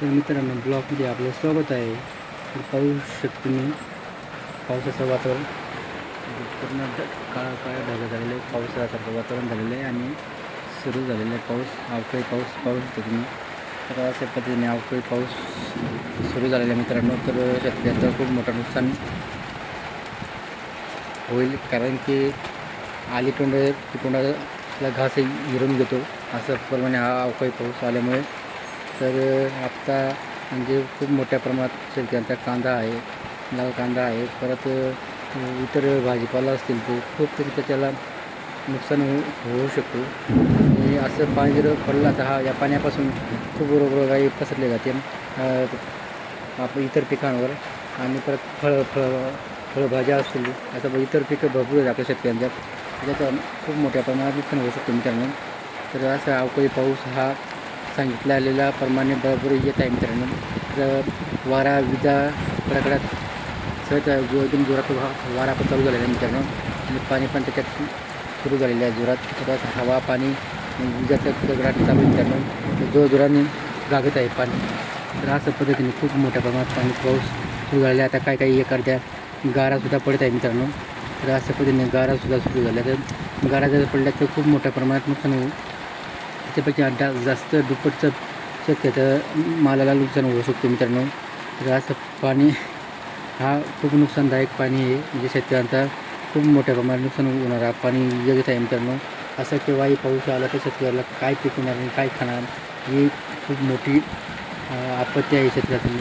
तर मित्रांनो ब्लॉगमध्ये आपलं स्वागत आहे. तर पाहू शकतो मी पावसाचं वातावरण. पूर्ण काळा काळा ढग झालेलं आहे. पावसासारखं वातावरण झालेलं आहे आणि सुरू झालेलं आहे पाऊस. अवकाळी पाऊस पाहू शकतो तुम्ही. तर अशा पद्धतीने अवकाळी पाऊस सुरू झालेला आहे मित्रांनो. तर शेतकऱ्यांचं खूप मोठं नुकसान होईल कारण की अलीतोंड तिकोंडाला घास हिरून घेतो. असं प्रमाणे हा अवकाळी पाऊस आल्यामुळे तर आत्ता म्हणजे खूप मोठ्या प्रमाणात शेतकऱ्यांचा कांदा आहे लाल कांदा आहे परत इतर भाजीपाला असतील तो खूप तरी त्याच्याला नुकसान होऊ होऊ शकतो. आणि असं पाणी जर पडलं तर हा या पाण्यापासून खूप रोगरोगाई पसरले जाते. आप इतर पिकांवर आणि परत फळ फळ फळभाज्या असतील असं इतर पिकं भरपूर आहेत आपल्या शेतकऱ्यांच्या. त्याच्यात खूप मोठ्या प्रमाणात नुकसान होऊ शकते मित्रांनो. तर असा अवकाळी पाऊस हा सांगितल्या आलेल्या प्रमाणे बरोबर येत आहे मित्रांनो. तर वारा विजा कडकडात सहज जो एकदम जोरात वारा पण चालू झालेला आहे मित्रांनो. आणि पाणी पण त्याच्यात सुरू झालेलं आहे जोरात. त्यात हवा पाणी विजाचं कडकडाट चालू मित्रांनो. तर जोराने गागत आहे पाणी. तर अशा पद्धतीने खूप मोठ्या प्रमाणात पाणी पाऊस सुरू झालेला आहे. आता काय काही एखाद्या गारासुद्धा पडत आहे मित्रांनो. तर अशा पद्धतीने गारासुद्धा सुरू झाल्या. तर गारा जर पडल्या तर खूप मोठ्या प्रमाणात नुकसान होऊ त्यापेक्षा जा जास्त दुप्पटचं शक्यता मालाला नुकसान होऊ शकतो मित्रांनो. तर असं पाणी हा खूप नुकसानदायक पाणी आहे. म्हणजे शेतकऱ्यांचा खूप मोठ्या प्रमाणात नुकसान होणारा पाणी येत आहे मित्रांनो. असं केव्हाही पाऊस आला तर शेतकऱ्याला काय पिकवणार आणि काय खाणार ही खूप मोठी आपत्ती आहे शेतकऱ्यासाठी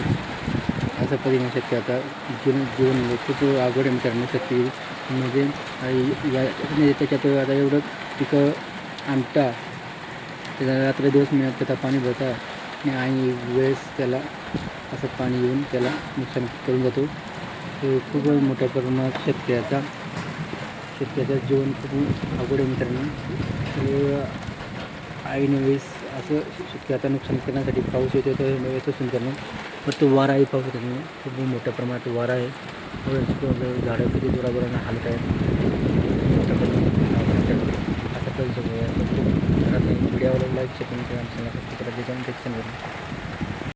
असं पद्धतीने शेतकऱ्याचा जीवन जीवन म्हणजे खूप अवघड आहे मित्रांनो शेतकरी. म्हणजे या त्याच्यात आता एवढं पिकं आमटा त्याला रात्र दिवस मिळत त्याचा पाणी भरता आणि वेळेस त्याला असं पाणी येऊन त्याला नुकसान करून जातो. हे खूप मोठ्या प्रमाणात शेतकऱ्याचा शेतकऱ्याचं जीवन खूप अवघड आहे मित्रांनो. आईने वेळेस असं शेतकऱ्याचा नुकसान करण्यासाठी पाऊस येतो तर येतोच मित्रांनो पण तो वारा आहे पाऊस येतो खूप मोठ्या प्रमाणात वारा आहे. हो, झाडं किती जोराजोराने हालत आहेत. मोठ्या प्रमाणात सगळं खूप घरात व्हिडिओवर लाईक शेअर करून आमच्या सबस्क्राईब